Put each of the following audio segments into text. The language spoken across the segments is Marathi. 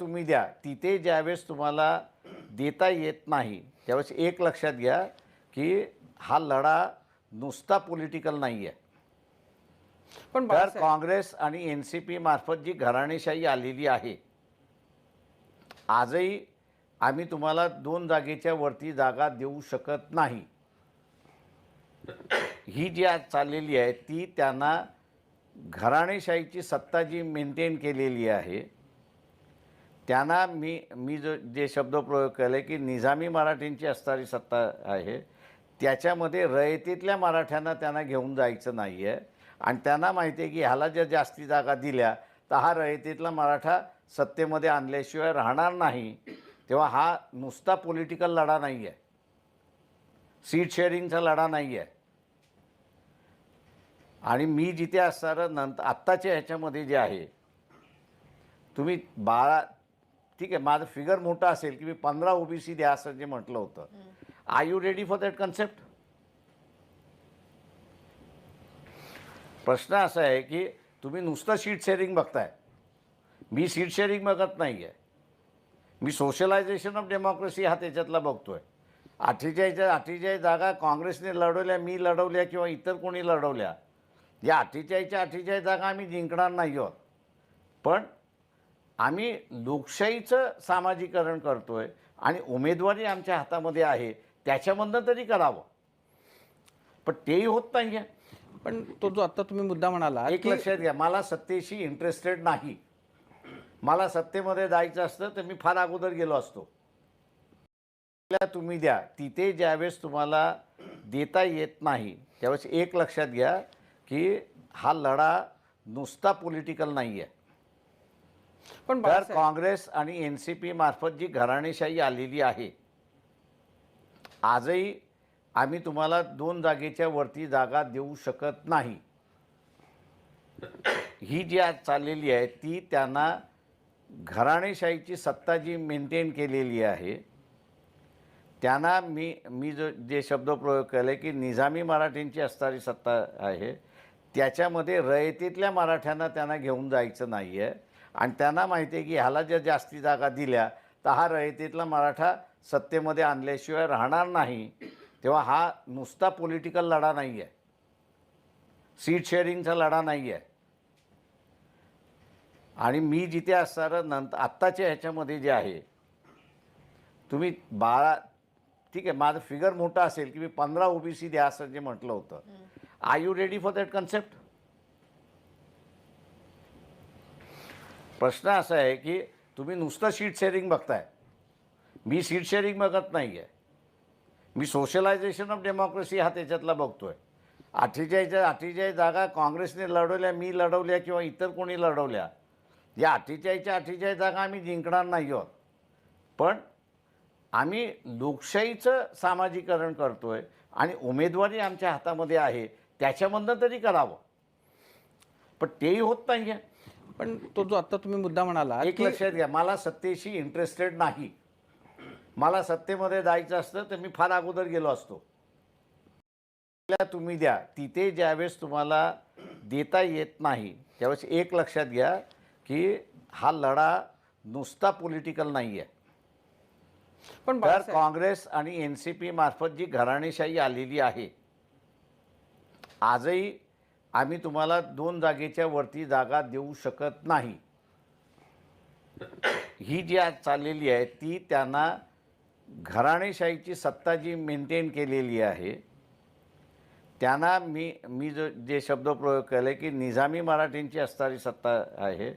तुम्ही द्या तिथे ज्यावेळेस तुम्हाला देता येत नाही त्यावेळेस एक लक्षात घ्या की हा लढा नुसता पॉलिटिकल नाही आहे पण तर काँग्रेस आणि एन सी पी मार्फत जी घराणेशाही आलेली आहे आजही आम्ही तुम्हाला दोन जागेच्या वरती जागा देऊ शकत नाही. ही जी आज चाललेली आहे ती त्यांना घराणेशाहीची सत्ता जी मेंटेन केलेली आहे त्यांना मी मी जो जे शब्दप्रयोग केले की निजामी मराठींची असणारी सत्ता आहे त्याच्यामध्ये रयतीतल्या मराठ्यांना त्यांना घेऊन जायचं नाही आहे आणि त्यांना माहिती आहे की ह्याला जर जास्ती जागा दिल्या तर हा रयतीतला मराठा सत्तेमध्ये आणल्याशिवाय राहणार नाही. तेव्हा हा नुसता पॉलिटिकल लढा नाही आहे सीट शेअरिंगचा लढा नाही आहे आणि मी जिथे असणारं नंतर आत्ताच्या ह्याच्यामध्ये जे आहे तुम्ही बाळा ठीक आहे माझं फिगर मोठा असेल की मी पंधरा ओबीसी द्या असं जे म्हटलं होतं. I you ready for that concept प्रश्न असा आहे की तुम्ही नुसतं सीट शेअरिंग बघताय. मी सीट शेअरिंग बघत नाही आहे मी सोशलायझेशन ऑफ डेमोक्रेसी हा त्याच्यातला बघतोय. अठ्ठेचाळीसच्या अठ्ठेचाळीस जागा काँग्रेसने लढवल्या मी लढवल्या किंवा इतर कोणी लढवल्या या अठ्ठेचाळीसच्या अठ्ठेचाळीस जागा आम्ही जिंकणार नाही आहोत. पण आम्ही लोकशाहीचं सामाजिकरण करतोय आणि उमेदवारी आमच्या हातामध्ये आहे त्याच्यामधनं तरी करावं. पण तेही होत नाही आहे पण तो जो आता तुम्ही मुद्दा म्हणाला एक लक्षात घ्या मला सत्तेशी इंटरेस्टेड नाही. मला सत्तेमध्ये जायचं असतं तर मी फार अगोदर गेलो असतो. तुम्ही द्या तिथे ज्यावेळेस तुम्हाला देता येत नाही त्यावेळेस एक लक्षात घ्या की हा लढा नुसता पॉलिटिकल नाही आहे पण तर बाळासाहेब, काँग्रेस आणि एन सी पी मार्फत जी घराणेशाही आलेली आहे आजही आम्ही तुम्हाला दोन जागेच्या वरती जागा देऊ शकत नाही. ही जी आज चाललेली आहे ती त्यांना घराणेशाहीची सत्ता जी मेंटेन केलेली आहे त्यांना मी मी जो जे शब्दप्रयोग केले की निजामी मराठींची असणारी सत्ता आहे त्याच्यामध्ये रयतेतल्या मराठ्यांना त्यांना घेऊन जायचं नाही आहे आणि त्यांना माहिती आहे की ह्याला जर जास्ती जागा दिल्या तर हा रयतेतला मराठा सत्तेमध्ये आणल्याशिवाय राहणार नाही. तेव्हा हा नुसता पॉलिटिकल लढा नाही आहे सीट शेअरिंगचा लढा नाही आहे आणि मी जिथे असणारं नंतर आत्ताच्या ह्याच्यामध्ये जे आहे तुम्ही बाळा ठीक आहे माझं फिगर मोठं असेल की मी पंधरा ओबीसी द्या असं जे म्हटलं होतं. I you ready for that concept प्रश्न असा आहे की तुम्ही नुसतं सीट शेअरिंग बघताय. मी सीट शेअरिंग बघत नाही आहे मी सोशलायझेशन ऑफ डेमोक्रेसी हा त्याच्यातला बघतो आहे अठ्ठेचाळीसच्या अठ्ठेचाळीस जागा काँग्रेसने लढवल्या मी लढवल्या किंवा इतर कोणी लढवल्या या अठ्ठेचाळीसच्या अठ्ठेचाळीस जागा आम्ही जिंकणार नाही आहोत. पण आम्ही लोकशाहीचं सामाजिकरण आहे आणि उमेदवारी आमच्या हातामध्ये आहे त्याच्यामधनं तरी करावं. पण तेही होत नाही आहे पण तो जो आता तुम्ही मुद्दा म्हणाला एक लक्षात घ्या मला सत्तेशी इंटरेस्टेड नाही. मला सत्तेमध्ये जायचं असतं तर मी फार अगोदर गेलो असतो. तुम्ही द्या. तिथे ज्यावेळेस तुम्हाला देता येत नाही त्यावेळेस एक लक्षात घ्या की हा लढा नुसता पॉलिटिकल नाही आहे पण तर काँग्रेस आणि एन सी पी मार्फत जी घराणेशाही आलेली आहे आजही आम्ही तुम्हाला दोन जागेच्या वरती जागा देऊ शकत नाही. ही जी आज चाललेली आहे ती त्यांना घराणेशाहीची सत्ता जी मेंटेन केलेली आहे त्यांना मी मी जो जे शब्दप्रयोग केले की निजामी मराठींची असणारी सत्ता आहे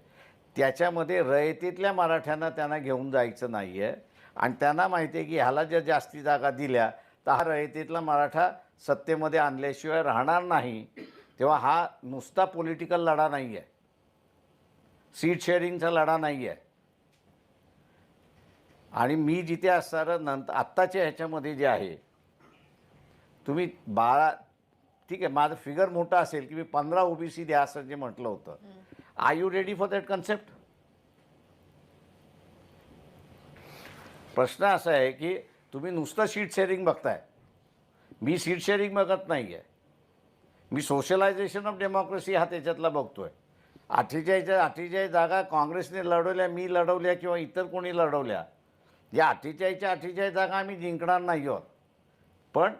त्याच्यामध्ये रयतीतल्या मराठ्यांना त्यांना घेऊन जायचं नाही आहे आणि त्यांना माहिती आहे की ह्याला जर जास्ती जागा दिल्या तर हा रयतीतला मराठा सत्तेमध्ये आणल्याशिवाय राहणार नाही. तेव्हा हा नुसता पॉलिटिकल लढा नाही आहे सीट शेअरिंगचा लढा नाही आहे आणि मी जिथे असणारं नंतर आत्ताच्या ह्याच्यामध्ये जे आहे तुम्ही बाळा ठीक आहे माझं फिगर मोठं असेल की मी पंधरा ओबीसी द्या असं जे म्हटलं होतं. I you ready for that concept प्रश्न असा आहे की तुम्ही नुसतं सीट शेअरिंग बघताय. मी सीट शेअरिंग बघत नाही आहे मी सोशलायझेशन ऑफ डेमोक्रेसी हा त्याच्यातला बघतोय. अठ्ठेचाळीसच्या अठ्ठेचाळीस जागा काँग्रेसने लढवल्या मी लढवल्या किंवा इतर कोणी लढवल्या या अठ्ठेचाळीसच्या अठ्ठेचाळीस जागा आम्ही जिंकणार नाही आहोत. पण